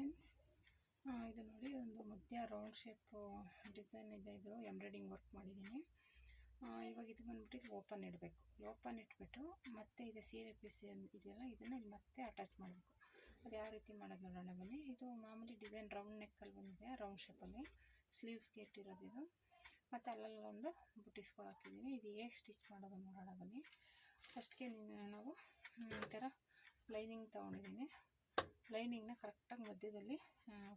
Friends. ಇದು ನೋಡಿ, ಒಂದು ಮಧ್ಯ ರೌಂಡ್ ಶೇಪ್ ಡಿಸೈನ್ ಇದೆ ಇದು ಎಂಬ್ರಾಯ್ಡಿಂಗ್ ವರ್ಕ್ ಮಾಡಿದ್ದೀನಿ. ಇವಾಗ ಇದು ಬಂದ್ಬಿಟ್ಟು ಓಪನ್ ಇಡಬೇಕು. ಓಪನ್ ಇಟ್ಬಿಟ್ಟು ಮತ್ತೆ ಇದು ಸೀರೆ ಪೀಸ್ ಇದೆಯಲ್ಲ, ಇದನ್ನು ಮತ್ತೆ ಅಟ್ಯಾಚ್ ಮಾಡಬೇಕು. ಅದು ಯಾವ ರೀತಿ ಮಾಡೋದು ನೋಡೋಣ, ಬನ್ನಿ. ಇದು ಮಾಮೂಲಿ ಡಿಸೈನ್ ರೌಂಡ್ ನೆಕ್ಕಲ್ಲಿ ಬಂದಿದೆ ರೌಂಡ್ ಶೇಪಲ್ಲಿ ಸ್ಲೀವ್ಸ್ಗೆ ಇಟ್ಟಿರೋದು ಇದು. ಮತ್ತು ಅಲ್ಲಲ್ಲಿ ಒಂದು ಬುಟ್ಟಿಸ್ಗಳು ಹಾಕಿದ್ದೀನಿ. ಇದು ಹೇಗೆ ಸ್ಟಿಚ್ ಮಾಡೋದು ನೋಡೋಣ, ಬನ್ನಿ. ಫಸ್ಟ್ಗೆ ನಾವು ಈ ಥರ ಲೈನಿಂಗ್ ತೊಗೊಂಡಿದ್ದೀನಿ. ಲೈನಿಂಗ್ನ ಕರೆಕ್ಟಾಗಿ ಮಧ್ಯದಲ್ಲಿ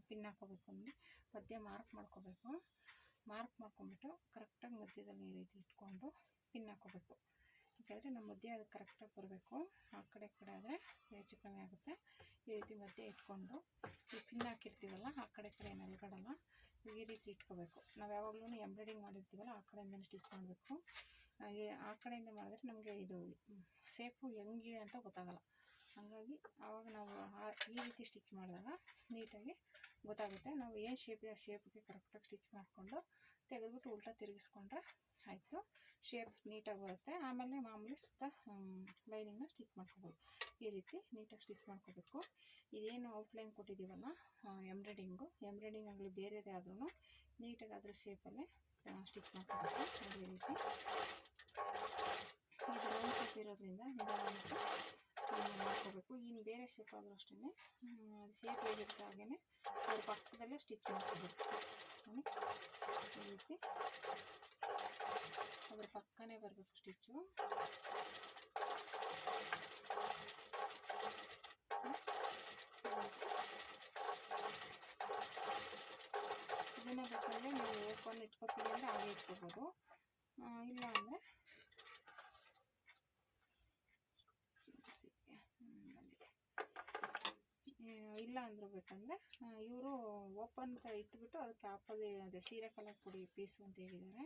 ಪಿನ್ ಹಾಕೋಬೇಕು ಅಂದರೆ ಮಧ್ಯ ಮಾರ್ಕ್ ಮಾಡ್ಕೋಬೇಕು. ಮಾರ್ಕ್ ಮಾಡ್ಕೊಂಬಿಟ್ಟು ಕರೆಕ್ಟಾಗಿ ಮಧ್ಯದಲ್ಲಿ ಈ ರೀತಿ ಇಟ್ಕೊಂಡು ಪಿನ್ ಹಾಕೋಬೇಕು. ಯಾಕಂದರೆ ನಮ್ಮ ಮಧ್ಯೆ ಅದು ಕರೆಕ್ಟಾಗಿ ಬರಬೇಕು. ಆ ಕಡೆ ಕಡೆ ಆದರೆ ಹೆಚ್ಚು ಕಮ್ಮಿ ಆಗುತ್ತೆ. ಈ ರೀತಿ ಮಧ್ಯೆ ಇಟ್ಕೊಂಡು ಈ ಪಿನ್ ಹಾಕಿರ್ತೀವಲ್ಲ, ಆ ಕಡೆ ಕಡೆ ಏನು ಅಲ್ಗಡಲ್ಲ ಈ ರೀತಿ ಇಟ್ಕೋಬೇಕು. ನಾವು ಯಾವಾಗಲೂ ಎಂಬ್ರಾಯ್ಡಿಂಗ್ ಮಾಡಿರ್ತೀವಲ್ಲ, ಆ ಕಡೆಯಿಂದನೇ ಸ್ಟಿಚ್ ಮಾಡಬೇಕು. ಹಾಗೆ ಆ ಕಡೆಯಿಂದ ಮಾಡಿದ್ರೆ ನಮಗೆ ಇದು ಸೇಫು ಹೆಂಗಿದೆ ಅಂತ ಗೊತ್ತಾಗಲ್ಲ. ಹಾಗಾಗಿ ಆವಾಗ ನಾವು ಈ ರೀತಿ ಸ್ಟಿಚ್ ಮಾಡಿದಾಗ ನೀಟಾಗಿ ಗೊತ್ತಾಗುತ್ತೆ. ನಾವು ಏನು ಶೇಪ್ ಇದೆ ಆ ಶೇಪ್ಗೆ ಕರೆಕ್ಟಾಗಿ ಸ್ಟಿಚ್ ಮಾಡಿಕೊಂಡು ತೆಗೆದ್ಬಿಟ್ಟು ಉಲ್ಟಾ ತಿರುಗಿಸ್ಕೊಂಡ್ರೆ ಆಯಿತು. ಶೇಪ್ ನೀಟಾಗಿ ಬರುತ್ತೆ. ಆಮೇಲೆ ಮಾಮೂಲಿ ಸುತ್ತ ಲೈನಿಂಗ್ನ ಸ್ಟಿಚ್ ಮಾಡ್ಕೋಬೋದು. ಈ ರೀತಿ ನೀಟಾಗಿ ಸ್ಟಿಚ್ ಮಾಡ್ಕೋಬೇಕು. ಇದೇನು ಔಟ್ಲೈನ್ ಕೊಟ್ಟಿದ್ದೀವಲ್ಲ ಎಂಬ್ರಾಯ್ಡಿಂಗು ಎಂಬ್ರಾಯ್ಡಿಂಗ್ ಆಗಲಿ ಬೇರೆದೇ ಆದ್ರೂ ನೀಟಾಗಿ ಅದ್ರ ಶೇಪಲ್ಲೇ ಸ್ಟಿಚ್ ಮಾಡ್ಕೋಬೇಕು. ಈ ರೀತಿ. ಇದು ರೌಂಡ್ ಶೇಪ್ ಇರೋದ್ರಿಂದ ನಿಧಾನಕ್ಕೆ ಮಾಡ್ಕೋಬೇಕು ಇನ್ನು ಬೇರೆ ಶೇಪ್ ಆದರೂ ಅಷ್ಟೇ ಅದು ಶೇಪ್ ಹೇಗಿರುತ್ತೆ ಹಾಗೇ ಅದ್ರ ಪಕ್ಕದಲ್ಲೇ ಸ್ಟಿಚ್ ಮಾಡ್ಕೋಬೇಕು. ನೋಡಿ, ಈ ರೀತಿ. ಅದ್ರ ಪಕ್ಕನೇ ಬರಬೇಕು ಸ್ಟಿಚ್ಚು ಇದನ್ನ ಬೇಕಾದರೆ ನೀವು ಓಪನ್ ಇಟ್ಕೋತೀವಿ ಅಂದರೆ ಹಾಗೆ ಇಟ್ಕೋಬೋದು ಆ, ಇಲ್ಲ ಅಂದರೆ ಬಂದಿದೆ ಆ, ಇಲ್ಲ ಇವರು ಓಪನ್ ಥರ ಇಟ್ಬಿಟ್ಟು ಅದಕ್ಕೆ ಆಪೋಸಿ ಅದೇ ಸೀರೆ ಕಲರ್ ಕೊಡಿ, ಪೀಸು ಅಂತ ಹೇಳಿದ್ದಾರೆ.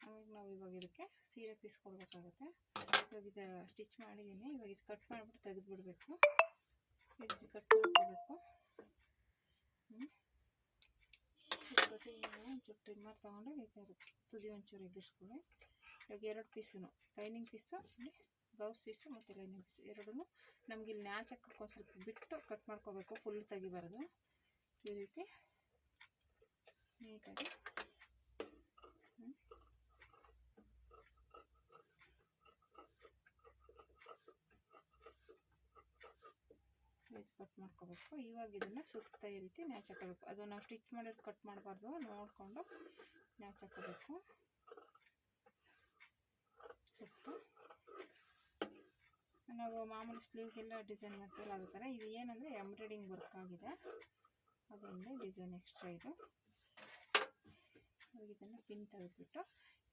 ಹಾಗಾಗಿ ನಾವು ಇವಾಗ ಇದಕ್ಕೆ ಸೀರೆ ಪೀಸ್ ಕೊಡಬೇಕಾಗುತ್ತೆ. ಇವಾಗ ಇದು ಸ್ಟಿಚ್ ಮಾಡಿದ್ದೀನಿ ಇವಾಗ ಇದು ಕಟ್ ಮಾಡಿಬಿಟ್ಟು ತೆಗೆದುಬಿಡ್ಬೇಕು. ಇದು ಕಟ್ ಮಾಡ್ಕೋಬೇಕು. ಒಂಚೂರು ಟ್ರಿಮ್ಮರ್ ತೊಗೊಂಡು ಈ ಥರ ತುದಿ ಒಂಚೂರು ಎಗ್ಗಿಸ್ಕೊಳ್ಳಿ. ಇವಾಗ ಎರಡು piece lining piece, blouse piece ಮತ್ತು ಲೈನಿಂಗ್ ಪೀಸ್. ಎರಡೂ ನಮ್ಗೆ ಇಲ್ಲಿ ನ್ಯಾಚ್ ಹಾಕಕ್ಕೆ ಒಂದು ಸ್ವಲ್ಪ ಬಿಟ್ಟು ಕಟ್ ಮಾಡ್ಕೋಬೇಕು ಫುಲ್ ತೆಗಿಬಾರ್ದು. ಈ ರೀತಿ ನೀಟಾಗಿ. ಕಟ್ ಮಾಡ್ಕೋಬೇಕು. ಇವಾಗ ಇದನ್ನು ಸುತ್ತ ಈ ರೀತಿ ನ್ಯಾಚ್ ಹಾಕೋಬೇಕು. ಅದು ನಾವು ಸ್ಟಿಚ್ ಮಾಡಿರೋದು ಕಟ್ ಮಾಡಬಾರ್ದು, ನೋಡಿಕೊಂಡು ನ್ಯಾಚ್ ಹಾಕೋಬೇಕು ಸುತ್ತ ನಾವು ಮಾಮೂಲಿ ಸ್ಲೀವ್ಗೆಲ್ಲ ಡಿಸೈನ್ ಮಾಡ್ತೀವಲ್ಲ ಅದೇ ಥರ. ಇದು ಏನಂದರೆ ಎಂಬ್ರಾಯ್ಡಿಂಗ್ ವರ್ಕ್ ಆಗಿದೆ. ಅದೊಂದು ಡಿಸೈನ್ ಎಕ್ಸ್ಟ್ರಾ ಇದು. ಇದನ್ನು ಪಿನ್ ತೆಗೆದುಬಿಟ್ಟು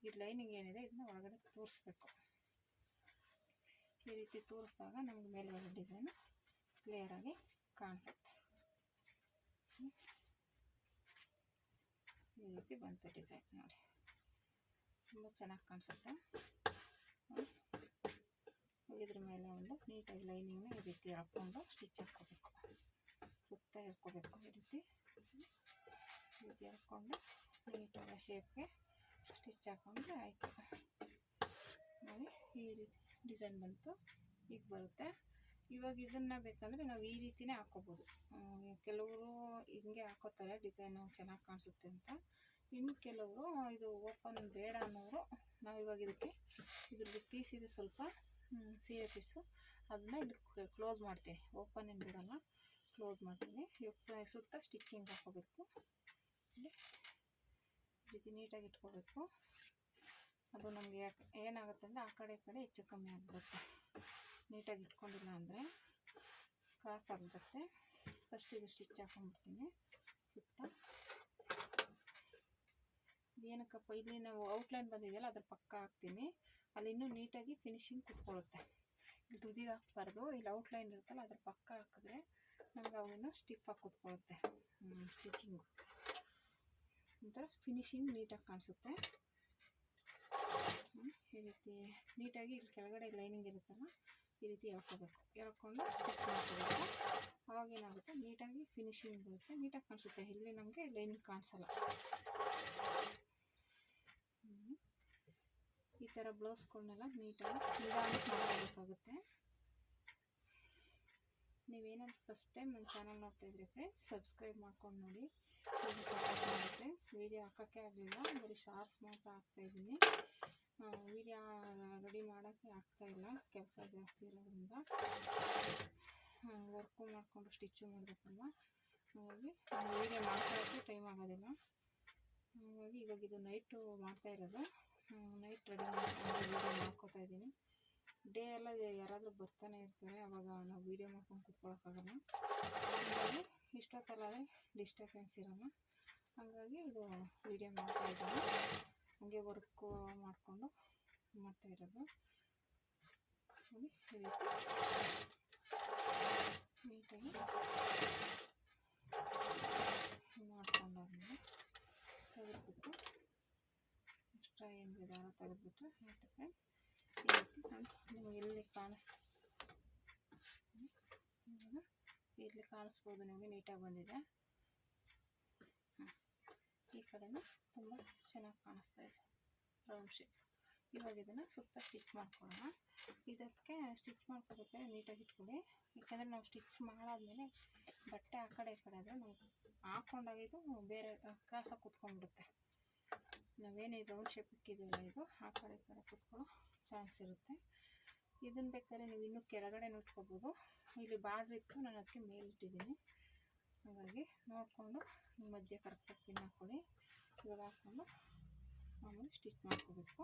ಈ ಲೈನಿಂಗ್ ಏನಿದೆ ಇದನ್ನ ಒಳಗಡೆ ತೋರಿಸ್ಬೇಕು. ಈ ರೀತಿ ತೋರಿಸಿದಾಗ ನಮ್ಗೆ ಮೇಲ್ಗಡೆ ಡಿಸೈನ್ ಕ್ಲಿಯರಾಗಿ ಕಾಣಿಸುತ್ತೆ. ಈ ರೀತಿ ಬಂತು ಡಿಸೈನ್ ನೋಡಿ. ತುಂಬ ಚೆನ್ನಾಗಿ ಕಾಣಿಸುತ್ತೆ. ಇದ್ರ ಮೇಲೆ ಒಂದು ನೀಟಾಗಿ ಲೈನಿಂಗ್ನ ಈ ರೀತಿ ಹಾಕ್ಕೊಂಡು ಸ್ಟಿಚ್ ಹಾಕ್ಕೋಬೇಕು. ಸುತ್ತ ಹಾಕ್ಕೋಬೇಕು ಈ ರೀತಿ. ಈ ರೀತಿ ಹಾಕ್ಕೊಂಡು ನೀಟಾಗಿ ಶೇಪ್ಗೆ ಸ್ಟಿಚ್ ಹಾಕ್ಕೊಂಡ್ರೆ ಆಯಿತು. ನೋಡಿ, ಈ ರೀತಿ ಡಿಸೈನ್ ಬಂತು. ಈಗ ಬರುತ್ತೆ. ಇವಾಗ ಇದನ್ನು ಬೇಕಂದರೆ ನಾವು ಈ ರೀತಿನೇ ಹಾಕ್ಕೋಬೋದು. ಕೆಲವರು ಹಿಂಗೆ ಹಾಕೋತಾರೆ, ಡಿಸೈನು ಚೆನ್ನಾಗಿ ಕಾಣಿಸುತ್ತೆ ಅಂತ. ಇನ್ನು ಕೆಲವರು ಇದು ಓಪನ್ ಬೇಡ ಅನ್ನೋರು ನಾವು ಇವಾಗ ಇದಕ್ಕೆ ಇದ್ರದ್ದು ಪೀಸ್ ಇದೆ ಸ್ವಲ್ಪ ಸೀರೆ ಪೀಸು ಅದನ್ನ ಇಲ್ಲಿ ಕ್ಲೋಸ್ ಮಾಡ್ತೀನಿ. ಓಪನ್ ಏನು ಬಿಡೋಲ್ಲ. ಕ್ಲೋಸ್ ಮಾಡ್ತೀನಿ. ಸುತ್ತ ಸ್ಟಿಚಿಂಗ್ ಹಾಕೋಬೇಕು ರೀತಿ ನೀಟಾಗಿ ಇಟ್ಕೋಬೇಕು. ಅದು ನಮಗೆ ಏನಾಗುತ್ತೆ ಅಂದರೆ ಆ ಕಡೆ ಈ ಕಡೆ ಹೆಚ್ಚು ಕಮ್ಮಿ ಆಗಿಬಿಡುತ್ತೆ. ನೀಟಾಗಿ ಇಟ್ಕೊಂಡಿಲ್ಲ ಅಂದರೆ ಕ್ರಾಸ್ ಆಗಿಬಿಡುತ್ತೆ. ಫಸ್ಟ್ ಇದು ಸ್ಟಿಚ್ ಹಾಕೊಂಡ್ಬಿಡ್ತೀನಿ. ಸುತ್ತ. ಏನಕ್ಕಪ್ಪ ಇಲ್ಲಿ ನಾವು ಔಟ್ಲೈನ್ ಬಂದಿದೆಯಲ್ಲ, ಅದ್ರ ಪಕ್ಕ ಹಾಕ್ತೀನಿ. ಅಲ್ಲಿ ಇನ್ನೂ ನೀಟಾಗಿ ಫಿನಿಶಿಂಗ್ ಕುತ್ಕೊಳ್ಳುತ್ತೆ ತುದಿಗೆ ಹಾಕ್ಬಾರ್ದು. ಇಲ್ಲಿ ಔಟ್ಲೈನ್ ಇರುತ್ತಲ್ಲ, ಅದ್ರ ಪಕ್ಕ ಹಾಕಿದ್ರೆ ನಮ್ಗೆ ಸ್ಟಿಫ್ ಆಗಿ ಕುತ್ಕೊಳ್ಳುತ್ತೆ ಸ್ಟಿಚಿಂಗ್ ಒಂಥರ ಫಿನಿಶಿಂಗ್ ನೀಟಾಗಿ ಕಾಣಿಸುತ್ತೆ. ಈ ರೀತಿ ನೀಟಾಗಿ ಇಲ್ಲಿ ಕೆಳಗಡೆ ಲೈನಿಂಗ್ ಇರುತ್ತಲ್ಲ, ಈ ರೀತಿ ಎಳ್ಕೋಬೇಕು. ಎಳ್ಕೊಂಡು ಸ್ಟಿಚ್ ಮಾಡ್ಕೋಬೇಕು. ಅವಾಗ ಏನಾಗುತ್ತೆ? ನೀಟಾಗಿ ಫಿನಿಶಿಂಗ್ ಬರುತ್ತೆ. ನೀಟಾಗಿ ಕಾಣಿಸುತ್ತೆ. ಇಲ್ಲಿ ನಮಗೆ ಲೈನಿಂಗ್ ಕಾಣಿಸಲ್ಲ. ಈ ಥರ ಬ್ಲೌಸ್ಗಳನ್ನೆಲ್ಲ ನೀಟಾಗಿ ನಿಧಾನಕ್ಕೆ ಮಾಡಬೇಕಾಗುತ್ತೆ ನೀವೇನಂತ ಫಸ್ಟ್ ಟೈಮ್ ನನ್ನ ಚಾನಲ್ ನೋಡ್ತಾ ಫ್ರೆಂಡ್ಸ್ ಸಬ್ಸ್ಕ್ರೈಬ್ ಮಾಡ್ಕೊಂಡು ನೋಡಿ. ಫ್ರೆಂಡ್ಸ್ ವೀಡಿಯೋ ಹಾಕೋಕ್ಕೆ ಆಗಲಿಲ್ಲ ಬರೀ ಶಾರ್ಟ್ಸ್ ಮಾತ್ರ ಹಾಕ್ತಾಯಿದ್ದೀನಿ ವೀಡಿಯೋ ರೆಡಿ ಮಾಡೋಕ್ಕೆ ಆಗ್ತಾಯಿಲ್ಲ ಕೆಲಸ ಜಾಸ್ತಿ ಇರೋದ್ರಿಂದ. ವರ್ಕು ಮಾಡಿಕೊಂಡು ಸ್ಟಿಚ್ಚು ಮಾಡಬೇಕಲ್ಲ ಹಾಗಾಗಿ ವೀಡಿಯೋ ಮಾಡ್ಕೊಳ್ಳೋಕ್ಕೆ ಟೈಮ್ ಆಗೋದಿಲ್ಲ. ಹಾಗಾಗಿ ಇವಾಗ ಇದು ನೈಟು ಮಾಡ್ತಾ ಇರೋದು. ನೈಟ್ ರೆಡಿ ಮಾಡ್ಕೊಂಡು ವೀಡಿಯೋ ಮಾಡ್ಕೋತಾ ಇದ್ದೀನಿ. ಡೇ ಎಲ್ಲ ಯಾರಾದರೂ ಬರ್ತಾನೆ ಇರ್ತಾರೆ, ಅವಾಗ ನಾವು ವೀಡಿಯೋ ಮಾಡ್ಕೊಂಡು ಕೂತ್ಕೊಳ್ಳೋಕ್ಕಾಗಲ್ಲ ಹಾಗಾಗಿ ಇಷ್ಟೊತ್ತಲ್ಲಾದರೆ ಡಿಸ್ಟರ್ಬೆನ್ಸ್ ಇರೋಲ್ಲ. ಹಾಗಾಗಿ ಇದು ವೀಡಿಯೋ ಮಾಡ್ತಾ ಇದ್ದೀನಿ. ಹಾಗೆ ವರ್ಕು ಮಾಡಿಕೊಂಡು ಮಾಡ್ತಾ ಇರೋದು. ನೋಡಿ ನೀಟಾಗಿ ಮಾಡ್ಕೊಂಡಾದ್ಮೇಲೆ ತೆಗೆದ್ಬಿಟ್ಟು ಎಕ್ಸ್ಟ್ರಾ ಏನಿದೆ ತೆಗೆದ್ಬಿಟ್ಟು ಆಯಿತು ಫ್ರೆಂಡ್ಸ್ ಈ ರೀತಿ ನಿಮಗೆ ಎಲ್ಲಿ ಕಾಣಿಸ್ ಇಲ್ಲಿ ಕಾಣಿಸ್ಬೋದು ನಿಮಗೆ ನೀಟಾಗಿ ಬಂದಿದೆ. ಈ ಕಡೆನೂ ತುಂಬ ಚೆನ್ನಾಗಿ ಕಾಣಿಸ್ತಾ ಇದೆ. ರೌಂಡ್ ಶೇಪ್ ಇವಾಗ ಇದನ್ನು ಸುತ್ತ ಸ್ಟಿಚ್ ಮಾಡ್ಕೊಳ್ಳೋಣ. ಇದಕ್ಕೆ ಸ್ಟಿಚ್ ಮಾಡ್ಕೋಬೇಕಾದ್ರೆ ನೀಟಾಗಿ ಇಟ್ಕೊಳ್ಳಿ. ಯಾಕೆಂದರೆ ನಾವು ಸ್ಟಿಚ್ ಮಾಡಾದ್ಮೇಲೆ ಬಟ್ಟೆ ಆ ಕಡೆ ಈ ಕಡೆ ಆದರೆ ನಾವು ಹಾಕ್ಕೊಂಡಾಗಿದ್ದು ಬೇರೆ ಕ್ರಾಸಾಗಿ ಕುತ್ಕೊಂಡ್ಬಿಡುತ್ತೆ. ನಾವೇನು ರೌಂಡ್ ಶೇಪ್ ಇಕ್ಕಿದ್ದೀವಲ್ಲ ಇದು, ಆ ಕಡೆ ಈ ಕಡೆ ಕುತ್ಕೊಳ್ಳೋ ಚಾನ್ಸ್ ಇರುತ್ತೆ. ಇದನ್ನು ಬೇಕಾದ್ರೆ ನೀವು ಇನ್ನೂ ಕೆಳಗಡೆ ನೋಡ್ಕೋಬೋದು. ಇಲ್ಲಿ ಬಾರ್ಡ್ರ್ ಇತ್ತು, ನಾನು ಅದಕ್ಕೆ ಮೇಲಿಟ್ಟಿದ್ದೀನಿ ಹಾಗಾಗಿ ನೋಡಿಕೊಂಡು ಮಧ್ಯೆ ಕರೆಕ್ಟಾಗಿ ಪಿನ್ ಹಾಕ್ಕೊಳ್ಳಿ ಇವಾಗ ಹಾಕ್ಕೊಂಡು ಆಮೇಲೆ ಸ್ಟಿಚ್ ಮಾಡ್ಕೋಬೇಕು.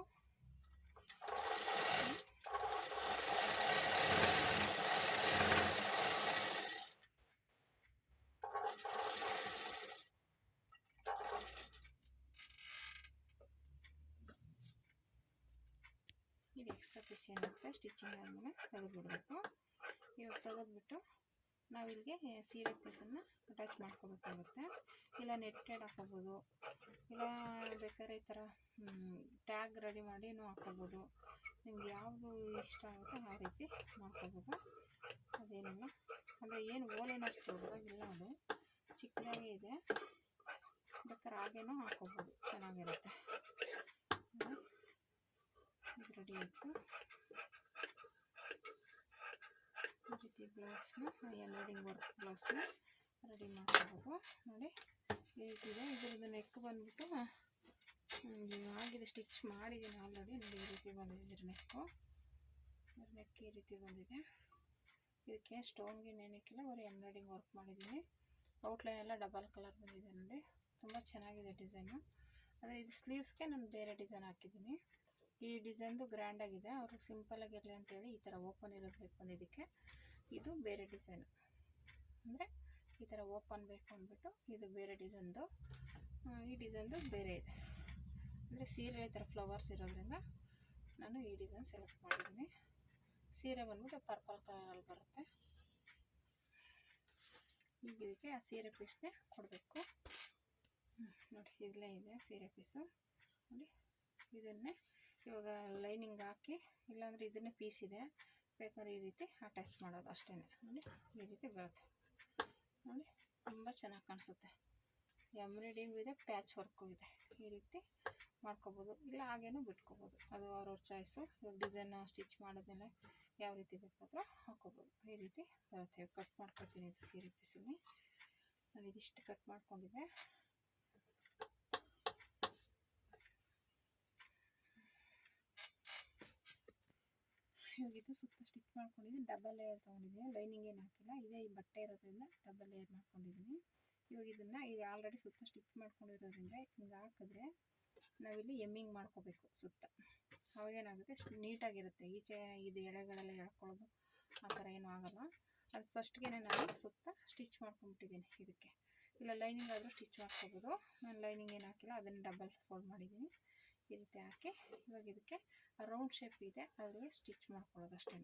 ಇದು ಎಕ್ಸ್ಟ್ರಾ ಪೀಸ್ ಏನಿರುತ್ತೆ ಸ್ಟಿಚಿಂಗ್ ಆದಮೇಲೆ ತೆಗೆದ್ಬಿಡ್ಬೇಕು. ಇವಾಗ ತೆಗೆದ್ಬಿಟ್ಟು ನಾವು ಇಲ್ಲಿಗೆ ಸೀರೆ ಪೀಸನ್ನು ಅಟ್ಯಾಚ್ ಮಾಡ್ಕೋಬೇಕಾಗುತ್ತೆ. ಇಲ್ಲ ನೆಟ್ಟೆಡ್ ಹಾಕೋಬೋದು. ಇಲ್ಲ ಬೇಕಾದ್ರೆ ಈ ಥರ ಟ್ಯಾಗ್ ರೆಡಿ ಮಾಡಿನೂ ಹಾಕೋಬೋದು. ನಿಮ್ಗೆ ಯಾವುದು ಇಷ್ಟ ಆಗುತ್ತೋ ಆ ರೀತಿ ಮಾಡ್ಕೋಬೋದು. ಅದೇನಿಲ್ಲ. ಅಂದರೆ ಏನು ಓಲೇನಷ್ಟು ದೊಡ್ಡದಾಗಿಲ್ಲ ಅದು. ಚಿಕ್ಕದಾಗೇ ಇದೆ. ಬೇಕಾದ್ರೆ ಹಾಗೇನೂ ಹಾಕೋಬೋದು. ಚೆನ್ನಾಗಿರುತ್ತೆ ಇದು ಆಯಿತು ಈ ರೀತಿ ಬ್ಲೌಸ್ನ ಎಂಬ್ರಾಯ್ಡಿಂಗ್ ವರ್ಕ್ ಬ್ಲೌಸ್ನ ರೆಡಿ ಮಾಡ್ಕೋಬೇಕು ನೋಡಿ ಈ ರೀತಿ ಇದೆ ಇದ್ರದ್ದು ನೆಕ್ ಬಂದ್ಬಿಟ್ಟು ಆಗಿದೆ ಸ್ಟಿಚ್ ಮಾಡಿದ್ದೀನಿ ಆಲ್ರೆಡಿ ನೋಡಿ ಈ ರೀತಿ ಬಂದಿದೆ ನೆಕ್ಕು ಇದ್ರ ನೆಕ್ ಈ ರೀತಿ ಬಂದಿದೆ ಇದಕ್ಕೆ ಸ್ಟೋನ್ಗೆ ನೆನಕಿಲ್ಲ. ಬರೀ ಎಂಬ್ರಾಯ್ಡಿಂಗ್ ವರ್ಕ್ ಮಾಡಿದ್ದೀನಿ ಔಟ್ಲೈನ್ ಎಲ್ಲ ಡಬಲ್ ಕಲರ್ ಬಂದಿದೆ, ನೋಡಿ. ತುಂಬ ಚೆನ್ನಾಗಿದೆ ಡಿಸೈನು ಅದೇ ಇದು ಸ್ಲೀವ್ಸ್ಗೆ ನಾನು ಬೇರೆ ಡಿಸೈನ್ ಹಾಕಿದ್ದೀನಿ. ಈ ಡಿಸೈನ್ದು ಗ್ರ್ಯಾಂಡಾಗಿದೆ. ಅವರು ಸಿಂಪಲಾಗಿರಲಿ ಅಂತೇಳಿ ಈ ಥರ ಓಪನ್ ಇರೋದು ಬೇಕು ಬಂದಿದ್ದಕ್ಕೆ ಇದು ಬೇರೆ ಡಿಸೈನು. ಅಂದರೆ ಈ ಥರ ಓಪನ್ ಬೇಕು ಅಂದ್ಬಿಟ್ಟು ಇದು ಬೇರೆ ಡಿಸೈನ್ದು ಈ ಡಿಸೈನ್ದು ಬೇರೆ ಇದೆ. ಅಂದರೆ ಸೀರೆ ಈ ಥರ ಫ್ಲವರ್ಸ್ ಇರೋದ್ರಿಂದ ನಾನು ಈ ಡಿಸೈನ್ ಸೆಲೆಕ್ಟ್ ಮಾಡಿದ್ದೀನಿ. ಸೀರೆ ಬಂದ್ಬಿಟ್ಟು ಪರ್ಪಲ್ ಕಲರಲ್ಲಿ ಬರುತ್ತೆ. ಈಗ ಇದಕ್ಕೆ ಆ ಸೀರೆ ಪೀಸ್ನೇ ಕೊಡಬೇಕು. ನೋಡಿ ಇಲ್ಲೇ ಇದೆ ಸೀರೆ ಪೀಸು. ನೋಡಿ ಇದನ್ನೇ ಇವಾಗ ಲೈನಿಂಗ್ ಹಾಕಿ, ಇಲ್ಲಾಂದರೆ ಇದನ್ನೇ ಪೀಸ್ ಇದೆ ಬೇಕಾದ್ರೆ ಈ ರೀತಿ ಅಟ್ಯಾಚ್ ಮಾಡೋದು ಅಷ್ಟೇ ನೋಡಿ, ಈ ರೀತಿ ಬರುತ್ತೆ. ನೋಡಿ, ತುಂಬ ಚೆನ್ನಾಗಿ ಕಾಣಿಸುತ್ತೆ. ಎಂಬ್ರಾಯ್ಡಿಂಗು ಇದೆ, ಪ್ಯಾಚ್ ವರ್ಕು ಇದೆ. ಈ ರೀತಿ ಮಾಡ್ಕೋಬೋದು. ಇಲ್ಲ, ಹಾಗೇನೂ ಬಿಟ್ಕೋಬೋದು. ಅದು ಅವ್ರವ್ರ ಚಾಯ್ಸು. ಇವಾಗ ಡಿಸೈನ್ ಸ್ಟಿಚ್ ಮಾಡಿದ್ಮೇಲೆ ಯಾವ ರೀತಿ ಬೇಕಾದರೂ ಹಾಕೋಬೋದು. ಈ ರೀತಿ ಬರುತ್ತೆ. ಕಟ್ ಮಾಡ್ಕೊತೀನಿ ಇದು ಸೀರೆ ಪೀಸಲ್ಲಿ ನಾನು ಇದಿಷ್ಟು ಕಟ್ ಮಾಡ್ಕೊಂಡಿದ್ದೆ. ಇದು ಸುತ್ತ ಸ್ಟಿಚ್ ಮಾಡ್ಕೊಂಡಿದ್ದೀನಿ ಡಬಲ್ ಲೇಯರ್ ತೊಗೊಂಡಿದ್ದೀನಿ. ಲೈನಿಂಗ್ ಏನು ಹಾಕಿಲ್ಲ. ಇದೇ ಈ ಬಟ್ಟೆ ಇರೋದ್ರಿಂದ ಡಬಲ್ ಲೇಯರ್ ಮಾಡ್ಕೊಂಡಿದ್ದೀನಿ. ಇವಾಗ ಇದನ್ನು ಇದು ಆಲ್ರೆಡಿ ಸುತ್ತ ಸ್ಟಿಚ್ ಮಾಡ್ಕೊಂಡಿರೋದ್ರಿಂದ ಹಿಂಗೆ ಹಾಕಿದ್ರೆ ನಾವಿಲ್ಲಿ ಎಮ್ಮಿಂಗ್ ಮಾಡ್ಕೋಬೇಕು ಸುತ್ತ. ಅವಾಗೇನಾಗುತ್ತೆ ನೀಟಾಗಿರುತ್ತೆ. ಈಚೆ ಇದು ಎಳೆಗಳೆಲ್ಲ ಎಳ್ಕೊಳ್ಳೋದು ಆ ಥರ ಏನೂ ಆಗಲ್ಲ. ಅದು ಫಸ್ಟ್ಗೆ ನಾನು ಸುತ್ತ ಸ್ಟಿಚ್ ಮಾಡ್ಕೊಂಬಿಟ್ಟಿದ್ದೀನಿ ಇದಕ್ಕೆ. ಇಲ್ಲ ಲೈನಿಂಗ್ ಆದರೂ ಸ್ಟಿಚ್ ಮಾಡ್ಕೋಬೋದು. ನಾನು ಲೈನಿಂಗ್ ಏನು ಹಾಕಿಲ್ಲ, ಅದನ್ನು ಡಬಲ್ ಫೋಲ್ಡ್ ಮಾಡಿದ್ದೀನಿ. ಈ ರೀತಿ ಹಾಕಿ ಇವಾಗ ಇದಕ್ಕೆ ರೌಂಡ್ ಶೇಪ್ ಇದೆ. ಅದರಲ್ಲಿ ಸ್ಟಿಚ್ ಮಾಡ್ಕೊಳ್ಳೋದು ಅಷ್ಟೇ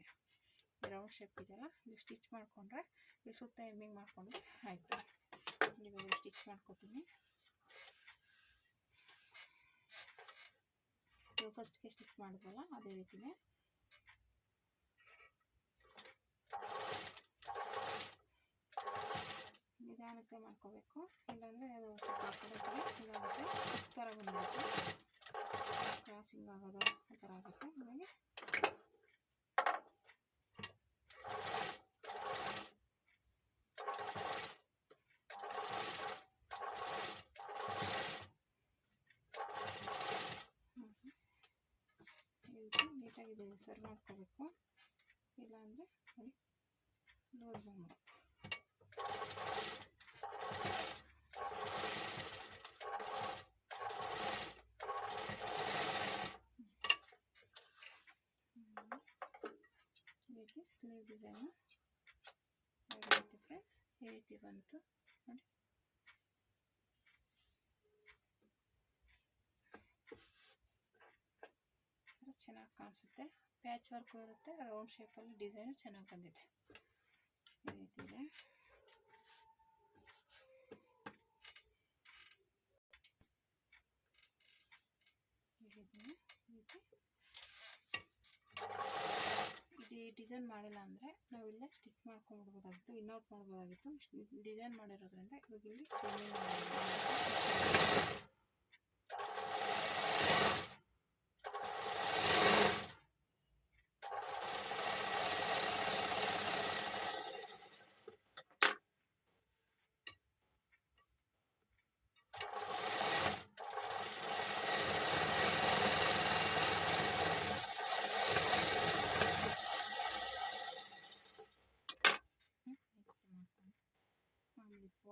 ರೌಂಡ್ ಶೇಪ್ ಇದೆಯಲ್ಲ ಇಲ್ಲಿ ಸ್ಟಿಚ್ ಮಾಡಿಕೊಂಡ್ರೆ ಇಲ್ಲಿ ಸುತ್ತ ಎಮ್ಮಿಂಗ್ ಮಾಡಿಕೊಂಡ್ರೆ ಆಯಿತು. ಇವಾಗ ಸ್ಟಿಚ್ ಮಾಡ್ಕೊತೀನಿ. ಫಸ್ಟ್ಗೆ ಸ್ಟಿಚ್ ಮಾಡಿದ್ವಲ್ಲ ಅದೇ ರೀತಿನೇ. ನಿಧಾನಕ್ಕೆ ಮಾಡ್ಕೋಬೇಕು. ಇಲ್ಲಾಂದರೆ ಅದು ಸ್ವಲ್ಪ ಕಡೆ ಕಡೆ ಥರ ಬಂದ್ಬಿಡುತ್ತೆ. ಕ್ರಾಸಿಂಗ್ ಆಗೋದು ಆ ಥರ ಆಗುತ್ತೆ. ಆಮೇಲೆ ನೀಟಾಗಿ ಸರ್ವ್ ಮಾಡ್ಕೋಬೇಕು. ಇಲ್ಲಾಂದರೆ ನೋಡಿ ಲೂಸ್ ಡಿಸೈನು. ರೀತಿ ಫ್ರೆಂಡ್ಸ್ ಈ ರೀತಿ ಬಂತು. ನೋಡಿ. ಚೆನ್ನಾಗಿ ಕಾಣಿಸುತ್ತೆ. ಪ್ಯಾಚ್ ವರ್ಕು ಇರುತ್ತೆ ರೌಂಡ್ ಶೇಪಲ್ಲಿ ಡಿಸೈನು ಚೆನ್ನಾಗಿ ಬಂದಿದೆ ಈ ರೀತಿ ಇದೆ ಹೀಗಿದೆ ಈ ರೀತಿ ಇದು ಡಿಸೈನ್ ಮಾಡಿಲ್ಲ ಅಂದರೆ ನಾವು ಇಲ್ಲೇ ಸ್ಟಿಚ್ ಮಾಡ್ಕೊಂಡ್ಬಿಡ್ಬೋದಾಗಿತ್ತು ಇನ್ನೌಟ್ ಮಾಡ್ಬೋದಾಗಿತ್ತು. ಡಿಸೈನ್ ಮಾಡಿರೋದ್ರಿಂದ ಇವಾಗ ಇಲ್ಲಿ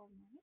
ಟ್ರಿಮ್ಮಿಂಗ್ ಮಾಮೂಲಿ